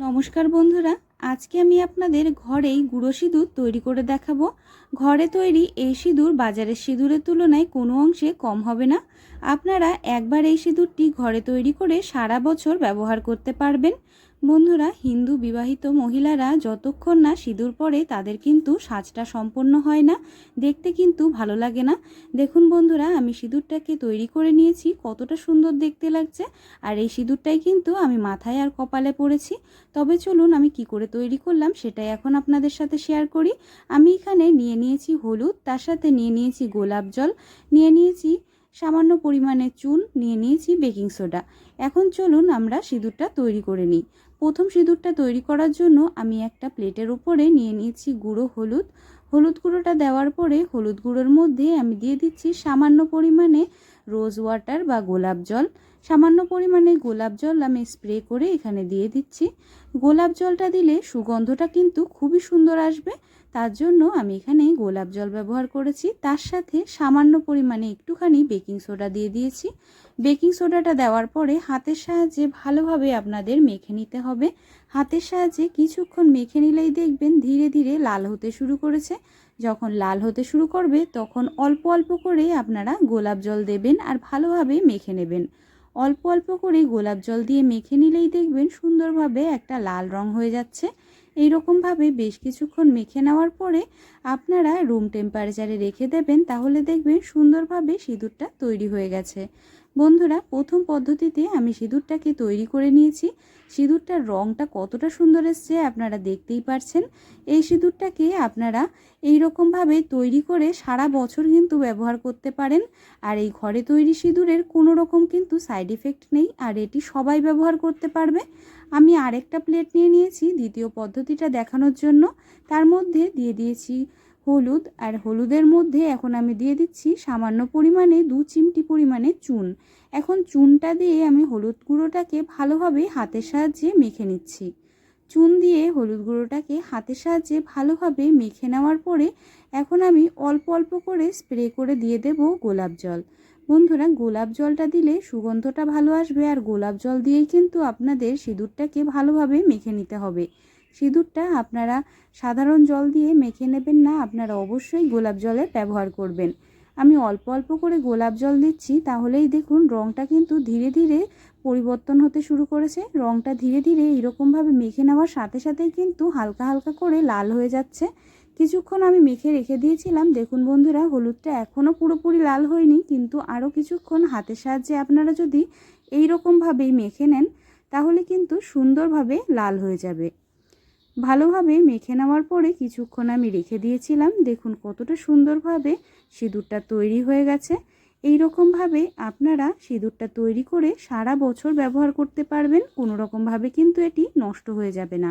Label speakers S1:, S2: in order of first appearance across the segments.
S1: নমস্কার বন্ধুরা, আজকে আমি আপনাদের ঘরেই গুঁড়ো সিঁদুর তৈরি করে দেখাবো। ঘরে তৈরি এই সিঁদুর বাজারের সিঁদুরের তুলনায় কোনো অংশে কম হবে না। আপনারা একবার এই সিঁদুরটি ঘরে তৈরি করে সারা বছর ব্যবহার করতে পারবেন। বন্ধুরা, হিন্দু বিবাহিত মহিলারা যতক্ষণ না সিঁদুর পরে, তাদের কিন্তু সাজটা সম্পন্ন হয় না। দেখতে কিন্তু ভালো লাগে না। দেখুন বন্ধুরা, আমি সিঁদুরটাকে তৈরি করে নিয়েছি। কতটা সুন্দর দেখতে লাগছে। আর এই সিঁদুরটাই কিন্তু আমি মাথায় আর কপালে পরেছি তবে চলুন, আমি কি করে তৈরি করলাম সেটাই এখন আপনাদের সাথে শেয়ার করি। আমি এখানে নিয়ে নিয়েছি হলুদ, তার সাথে নিয়ে নিয়েছি গোলাপ জল, নিয়ে নিয়েছি সামান্য পরিমাণে চুন, নিয়ে নিয়েছি বেকিং সোডা। এখন চলুন আমরা সিঁদুরটা তৈরি করে নিই। প্রথম সিঁদুরটা তৈরি করার জন্য আমি একটা প্লেটের উপরে নিয়ে নিয়েছি গুঁড়ো হলুদ। হলুদ গুঁড়োটা দেওয়ার পরে হলুদ গুঁড়োর মধ্যে আমি দিয়ে দিচ্ছি সামান্য পরিমাণে রোজ ওয়াটার বা গোলাপ জল। সামান্য পরিমাণে গোলাপ জল আমি স্প্রে করে এখানে দিয়ে দিচ্ছি। গোলাপ জলটা দিলে সুগন্ধটা কিন্তু খুবই সুন্দর আসবে। তার জন্য আমি এখানে গোলাপ জল ব্যবহার করেছি। তার সাথে সামান্য পরিমাণে একটুখানি বেকিং সোডা দিয়ে দিয়েছি। বেকিং সোডাটা দেওয়ার পরে হাতের সাহায্যে ভালোভাবে আপনাদের মেখে নিতে হবে। হাতের সাহায্যে কিছুক্ষণ মেখে নিলেই দেখবেন ধীরে ধীরে লাল হতে শুরু করেছে। যখন লাল হতে শুরু করবে, তখন অল্প অল্প করে আপনারা গোলাপ জল দেবেন আর ভালোভাবে মেখে নেবেন। অল্প অল্প করে গোলাপ জল দিয়ে মেখে নিলেই দেখবেন সুন্দরভাবে একটা লাল রং হয়ে যাচ্ছে। এই রকমভাবে বেশ কিছুক্ষণ মেখে নেওয়ার পরে আপনারা রুম টেম্পারেচারে রেখে দেবেন, তাহলে দেখবেন সুন্দরভাবে সিঁদুরটা তৈরি হয়ে গেছে। বন্ধুরা, প্রথম পদ্ধতিতে আমি সিঁদুরটাকে তৈরি করে নিয়েছি। সিঁদুরটার রঙটা কতটা সুন্দর এসছে আপনারা দেখতেই পারছেন। এই সিঁদুরটাকে আপনারা এই রকমভাবে তৈরি করে সারা বছর কিন্তু ব্যবহার করতে পারেন। আর এই ঘরে তৈরি সিঁদুরের কোনো রকম কিন্তু সাইড এফেক্ট নেই, আর এটি সবাই ব্যবহার করতে পারবে। আমি আরেকটা প্লেট নিয়ে নিয়েছি, দ্বিতীয় পদ্ধতিটা দেখানোর জন্য। তার মধ্যে দিয়ে দিয়েছি হলুদ, আর হলুদের মধ্যে এখন আমি দিয়ে দিচ্ছি সামান্য পরিমাণে দু চিমটি পরিমাণে চুন। এখন চুনটা দিয়ে আমি হলুদ গুঁড়োটাকে ভালোভাবে হাতের সাহায্যে মেখে নিচ্ছি। চুন দিয়ে হলুদ গুঁড়োটাকে হাতের সাহায্যে ভালোভাবে মেখে নেওয়ার পরে এখন আমি অল্প অল্প করে স্প্রে করে দিয়ে দেব গোলাপ জল। বন্ধুরা, গোলাপ জলটা দিলে সুগন্ধটা ভালো আসবে, আর গোলাপ জল দিয়েই কিন্তু আপনাদের সিঁদুরটাকে ভালোভাবে মেখে নিতে হবে। সিঁদুরটা আপনারা সাধারণ জল দিয়ে মেখে নেবেন না, আপনারা অবশ্যই গোলাপ জলের ব্যবহার করবেন। আমি অল্প অল্প করে গোলাপ জল দিচ্ছি, তাহলেই দেখুন রঙটা কিন্তু ধীরে ধীরে পরিবর্তন হতে শুরু করেছে। রঙটা ধীরে ধীরে এরকমভাবে মেখে নেওয়ার সাথে সাথেই কিন্তু হালকা হালকা করে লাল হয়ে যাচ্ছে। কিছুক্ষণ আমি মেখে রেখে দিয়েছিলাম। দেখুন বন্ধুরা, হলুদটা এখনও পুরোপুরি লাল হয়নি, কিন্তু আরও কিছুক্ষণ হাতের সাহায্যে আপনারা যদি এই রকমভাবেই মেখে নেন, তাহলে কিন্তু সুন্দরভাবে লাল হয়ে যাবে। ভালোভাবে মেখে নেওয়ার পরে কিছুক্ষণ আমি রেখে দিয়েছিলাম। দেখুন কতটা সুন্দরভাবে সিঁদুরটা তৈরি হয়ে গেছে। এই রকমভাবে আপনারা সিঁদুরটা তৈরি করে সারা বছর ব্যবহার করতে পারবেন। কোনো রকমভাবে কিন্তু এটি নষ্ট হয়ে যাবে না।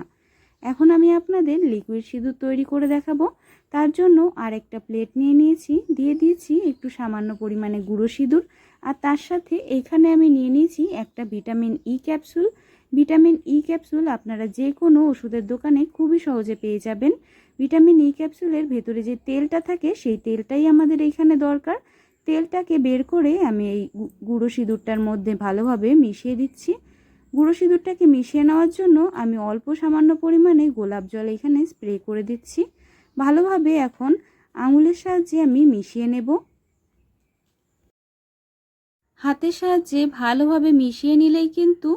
S1: এখন আমি আপনাদের লিকুইড সিঁদুর তৈরি করে দেখাবো। তার জন্য আরেকটা প্লেট নিয়ে নিয়েছি। দিয়ে দিয়েছি একটু সামান্য পরিমাণে গুঁড়ো সিঁদুর। আর তার সাথে এখানে আমি নিয়ে নিয়েছি একটা vitamin E capsule vitamin E capsule আপনারা যে কোনো ওষুধের দোকানে খুবই সহজে পেয়ে যাবেন। ভিটামিন ই ক্যাপসুলের ভেতরে যে তেলটা থাকে, সেই তেলটাই আমাদের এইখানে দরকার। তেলটাকে বের করে আমি এই গুঁড়ো সিঁদুরটার মধ্যে ভালোভাবে মিশিয়ে দিচ্ছি। গুঁড়ো সিঁদুরটাকে মিশিয়ে নেওয়ার জন্য আমি অল্প সামান্য পরিমাণে গোলাপ জল এখানে স্প্রে করে দিচ্ছি। ভালোভাবে এখন আঙুলের সাহায্যে আমি মিশিয়ে নেব। হাতের সাহায্যে ভালোভাবে মিশিয়ে নিলেই কিন্তু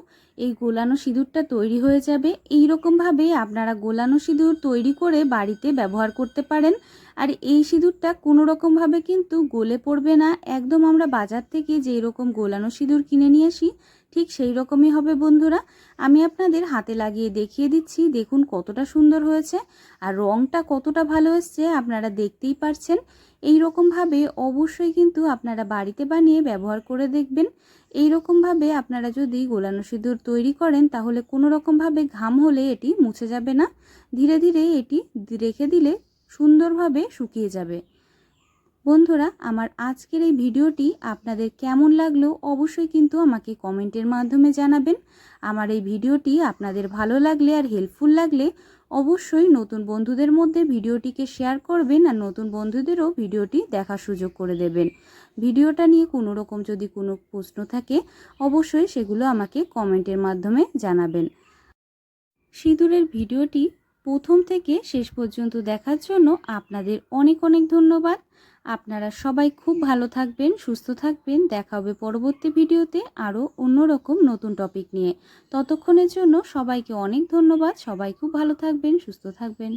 S1: এই গোলানো সিঁদুরটা তৈরি হয়ে যাবে। এই রকমভাবে আপনারা গোলানো সিঁদুর তৈরি করে বাড়িতে ব্যবহার করতে পারেন। আর এই সিঁদুরটা কোনো রকমভাবে কিন্তু গলে পড়বে না। একদম আমরা বাজার থেকে যেই রকম গোলানো সিঁদুর কিনে নিয়ে আসি, ঠিক সেই রকমই হবে বন্ধুরা। আমি আপনাদের হাতে লাগিয়ে দেখিয়ে দিচ্ছি, দেখুন কতটা সুন্দর হয়েছে। আর রঙটা কতটা ভালো এসছে, আপনারা দেখতেই পারছেন। এই রকমভাবে অবশ্যই কিন্তু আপনারা বাড়িতে বানিয়ে ব্যবহার করে দেখবেন। এই রকমভাবে আপনারা যদি গোলানো সিঁদুর তৈরি করেন, তাহলে কোনো রকমভাবে ঘাম হলে এটি মুছে যাবে না। ধীরে ধীরে এটি রেখে দিলে সুন্দরভাবে শুকিয়ে যাবে। বন্ধুরা, আমার আজকের এই ভিডিওটি আপনাদের কেমন লাগল অবশ্যই কিন্তু আমাকে কমেন্টের মাধ্যমে জানাবেন। আমার এই ভিডিওটি আপনাদের ভালো লাগলে আর হেল্পফুল লাগলে অবশ্যই নতুন বন্ধুদের মধ্যে ভিডিওটিকে শেয়ার করবেন আর নতুন বন্ধুদেরও ভিডিওটি দেখার সুযোগ করে দেবেন। ভিডিওটা নিয়ে কোনো রকম যদি কোনো প্রশ্ন থাকে, অবশ্যই সেগুলো আমাকে কমেন্টের মাধ্যমে জানাবেন। সিঁদুরের ভিডিওটি প্রথম থেকে শেষ পর্যন্ত দেখার জন্য আপনাদের অনেক অনেক ধন্যবাদ। আপনারা সবাই খুব ভালো থাকবেন, সুস্থ থাকবেন। দেখা হবে পরবর্তী ভিডিওতে আরও অন্যরকম নতুন টপিক নিয়ে। ততক্ষণের জন্য সবাইকে অনেক ধন্যবাদ। সবাই খুব ভালো থাকবেন, সুস্থ থাকবেন।